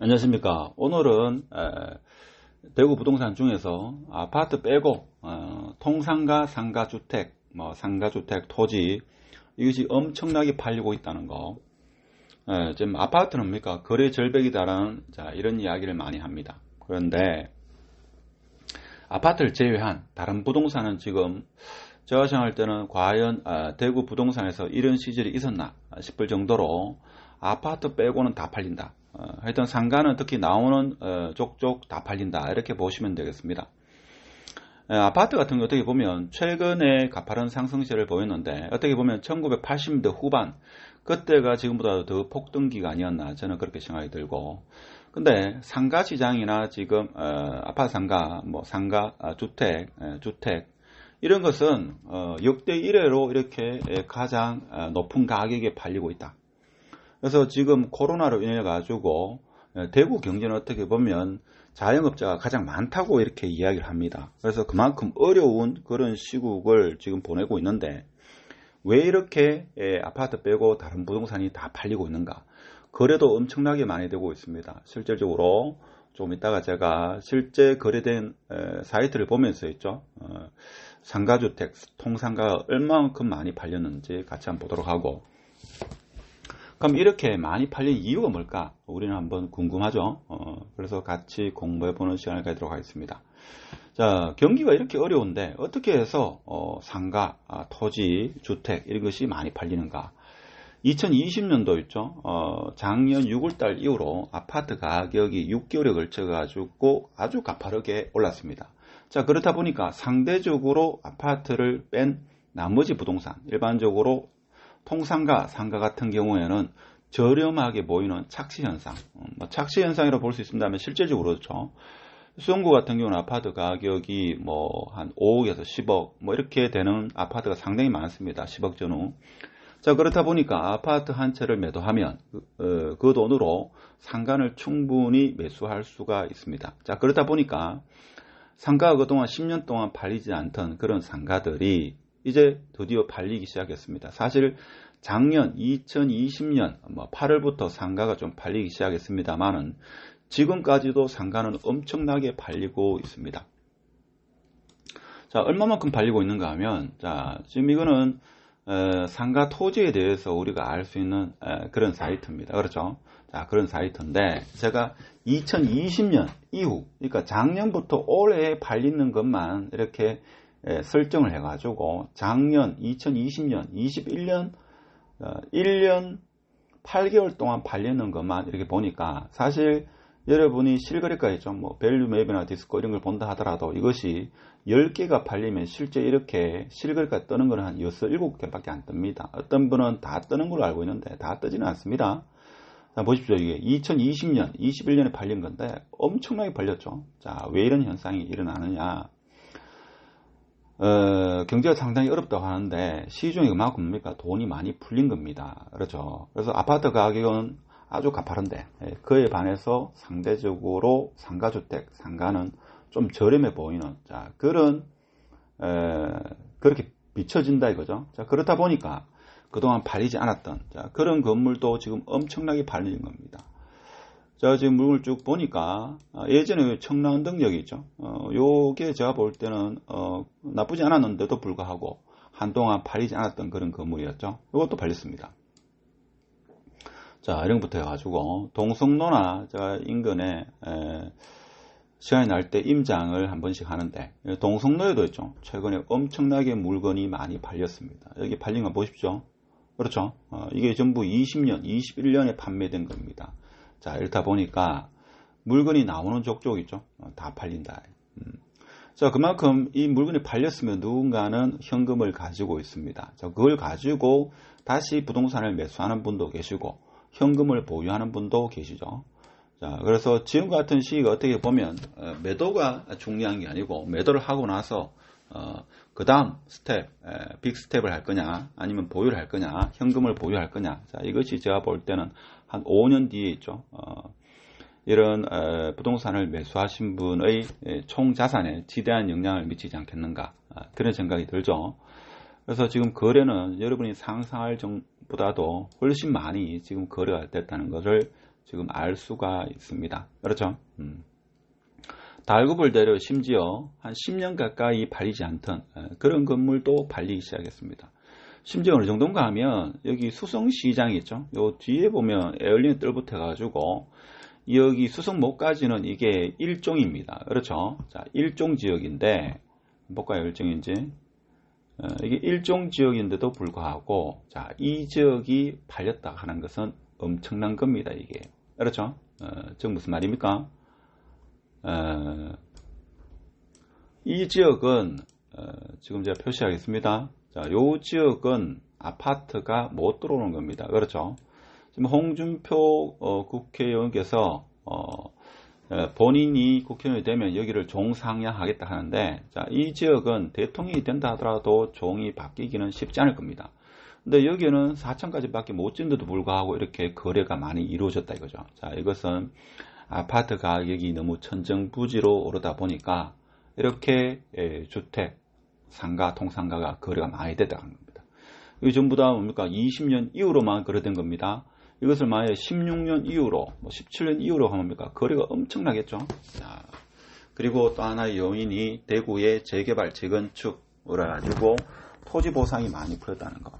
안녕하십니까. 오늘은 에, 대구 부동산 중에서 아파트 빼고 어, 통상가, 상가주택, 뭐 상가주택, 토지 이것이 엄청나게 팔리고 있다는 거. 에, 지금 아파트는 뭡니까? 거래 절벽이다라는 자, 이런 이야기를 많이 합니다. 그런데 아파트를 제외한 다른 부동산은 지금 제가 생각할 때는 과연 아, 대구 부동산에서 이런 시절이 있었나 싶을 정도로 아파트 빼고는 다 팔린다. 어, 하여튼 상가는 특히 나오는 어, 족족 다 팔린다 이렇게 보시면 되겠습니다. 에, 아파트 같은 거 어떻게 보면 최근에 가파른 상승세를 보였는데 어떻게 보면 1980년대 후반 그때가 지금보다 더 폭등기가 아니었나 저는 그렇게 생각이 들고 근데 상가 시장이나 지금 어, 아파트 상가 뭐 상가 아, 주택 에, 주택 이런 것은 어, 역대 1회로 이렇게 가장 어, 높은 가격에 팔리고 있다. 그래서 지금 코로나로 인해 가지고 예, 대구 경제는 어떻게 보면 자영업자가 가장 많다고 이렇게 이야기를 합니다. 그래서 그만큼 어려운 그런 시국을 지금 보내고 있는데 왜 이렇게 예, 아파트 빼고 다른 부동산이 다 팔리고 있는가? 거래도 엄청나게 많이 되고 있습니다. 실질적으로 좀 이따가 제가 실제 거래된 사이트를 보면서 있죠. 어, 상가주택, 통상가가 얼마만큼 많이 팔렸는지 같이 한번 보도록 하고 그럼 이렇게 많이 팔린 이유가 뭘까? 우리는 한번 궁금하죠. 어, 그래서 같이 공부해 보는 시간을 가지도록 하겠습니다. 자, 경기가 이렇게 어려운데 어떻게 해서 어, 상가, 아, 토지, 주택 이런 것이 많이 팔리는가? 2020년도 있죠. 어, 작년 6월달 이후로 아파트 가격이 6개월에 걸쳐 가지고 아주 가파르게 올랐습니다. 자 그렇다 보니까 상대적으로 아파트를 뺀 나머지 부동산 일반적으로 통상가, 상가 같은 경우에는 저렴하게 보이는 착시 현상, 어, 뭐 착시 현상이라고 볼 수 있습니다만 실제적으로 그렇죠. 수영구 같은 경우는 아파트 가격이 뭐 한 5억에서 10억 뭐 이렇게 되는 아파트가 상당히 많습니다. 10억 전후. 자 그렇다 보니까 아파트 한 채를 매도하면 그, 어, 그 돈으로 상간을 충분히 매수할 수가 있습니다. 자 그렇다 보니까 상가가 그동안 10년 동안 팔리지 않던 그런 상가들이 이제 드디어 팔리기 시작했습니다. 사실 작년 2020년 뭐 8월부터 상가가 좀 팔리기 시작했습니다만은 지금까지도 상가는 엄청나게 팔리고 있습니다. 자, 얼마만큼 팔리고 있는가 하면, 자, 지금 이거는 에, 상가 토지에 대해서 우리가 알 수 있는 에, 그런 사이트입니다. 그렇죠? 자, 그런 사이트인데, 제가 2020년 이후, 그러니까 작년부터 올해 팔리는 것만 이렇게 에, 설정을 해가지고, 작년 2020년, 21년, 어, 1년 8개월 동안 팔리는 것만 이렇게 보니까, 사실 여러분이 실거래가 있죠. 뭐 밸류맵이나 디스코 이런 걸 본다 하더라도 이것이 10개가 팔리면 실제 이렇게 실거래가 뜨는 거는 한 6, 7개밖에 안 뜹니다. 어떤 분은 다 뜨는 걸로 알고 있는데 다 뜨지는 않습니다. 자, 보십시오. 이게 2020년, 21년에 팔린 건데 엄청나게 팔렸죠. 자, 왜 이런 현상이 일어나느냐. 어, 경제가 상당히 어렵다고 하는데 시중에 그만큼 뭡니까? 돈이 많이 풀린 겁니다. 그렇죠. 그래서 아파트 가격은 아주 가파른데 예, 그에 반해서 상대적으로 상가주택, 상가는 좀 저렴해 보이는 자 그런 에, 그렇게 비춰진다 이거죠. 자 그렇다 보니까 그동안 팔리지 않았던 자, 그런 건물도 지금 엄청나게 팔리는 겁니다. 자 지금 물건을 쭉 보니까 어, 예전에 청라운동역이 있죠. 어, 요게 제가 볼 때는 어, 나쁘지 않았는데도 불구하고 한동안 팔리지 않았던 그런 건물이었죠. 이것도 팔렸습니다. 자, 이런 것부터 해가지고, 동성로나, 저, 인근에, 에, 시간이 날 때 임장을 한 번씩 하는데, 동성로에도 있죠. 최근에 엄청나게 물건이 많이 팔렸습니다. 여기 팔린 거 보십시오. 그렇죠. 어, 이게 전부 20년, 21년에 판매된 겁니다. 자, 이렇다 보니까, 물건이 나오는 족족이죠. 어, 다 팔린다. 음. 자, 그만큼 이 물건이 팔렸으면 누군가는 현금을 가지고 있습니다. 자, 그걸 가지고 다시 부동산을 매수하는 분도 계시고, 현금을 보유하는 분도 계시죠. 자, 그래서 지금 같은 시기가 어떻게 보면 어, 매도가 중요한 게 아니고 매도를 하고 나서 어, 그 다음 스텝, 에, 빅 스텝을 할 거냐, 아니면 보유를 할 거냐, 현금을 보유할 거냐. 자, 이것이 제가 볼 때는 한 5년 뒤에 있죠. 어, 이런 에, 부동산을 매수하신 분의 에, 총 자산에 지대한 영향을 미치지 않겠는가 아, 그런 생각이 들죠. 그래서 지금 거래는 여러분이 상상할 정보다도 훨씬 많이 지금 거래가 됐다는 것을 지금 알 수가 있습니다. 그렇죠? 음. 달구불 대로 심지어 한 10년 가까이 팔리지 않던 그런 건물도 팔리기 시작했습니다. 심지어 어느 정도인가 하면 여기 수성시장이 있죠. 요 뒤에 보면 에어리언 뜰부터 가지고 여기 수성목까지는 이게 일종입니다. 그렇죠? 자, 일종 지역인데 볼까요? 일종인지. 어, 이게 일종 지역인데도 불구하고 자, 이 지역이 팔렸다 하는 것은 엄청난 겁니다. 이게. 그렇죠? 어, 즉 무슨 말입니까? 어, 이 지역은 어, 지금 제가 표시하겠습니다. 자, 요 지역은 아파트가 못 들어오는 겁니다. 그렇죠? 지금 홍준표 어, 국회의원께서 어, 본인이 국회의원이 되면 여기를 종상향하겠다 하는데 자, 이 지역은 대통령이 된다 하더라도 종이 바뀌기는 쉽지 않을 겁니다. 근데 여기는 4천까지밖에 못 짓는데도 불구하고 이렇게 거래가 많이 이루어졌다 이거죠. 자, 이것은 아파트 가격이 너무 천정부지로 오르다 보니까 이렇게 예, 주택, 상가, 통상가가 거래가 많이 됐다는 겁니다. 이 전부 다 뭡니까? 20년 이후로만 거래된 겁니다. 이것을 만약에 16년 이후로, 뭐 17년 이후로 하면 뭡니까? 거래가 엄청나겠죠? 자, 그리고 또 하나의 요인이 대구의 재개발, 재건축을 가지고 토지 보상이 많이 풀렸다는 거.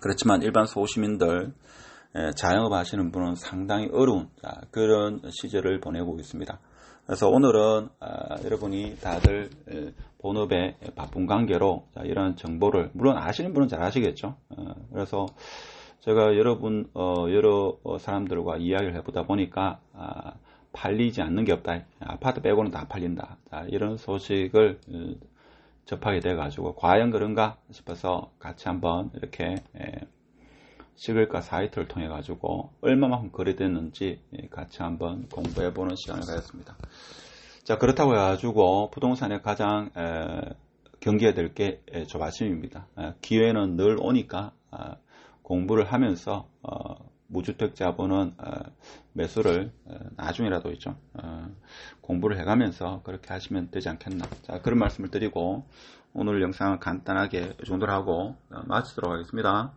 그렇지만 일반 소시민들, 예, 자영업 하시는 분은 상당히 어려운 그런 시절을 보내고 있습니다. 그래서 오늘은 아, 여러분이 다들 예, 본업에 바쁜 관계로 이런 정보를 물론 아시는 분은 잘 아시겠죠. 어, 그래서 제가 여러분 어, 여러 사람들과 이야기를 해보다 보니까 아, 팔리지 않는 게 없다. 아파트 빼고는 다 팔린다. 이런 소식을 어, 접하게 돼가지고 과연 그런가 싶어서 같이 한번 이렇게 예, 시글가 사이트를 통해 가지고 얼마만큼 거래됐는지 같이 한번 공부해 보는 시간을 가졌습니다. 자 그렇다고 해가지고 부동산에 가장 에, 경계해야 될 게 조바심입니다. 기회는 늘 오니까 아, 공부를 하면서 어, 무주택 자본은 어, 매수를 어, 나중이라도 있죠. 공부를 해가면서 그렇게 하시면 되지 않겠나. 자 그런 말씀을 드리고 오늘 영상을 간단하게 이 정도로 하고 마치도록 하겠습니다.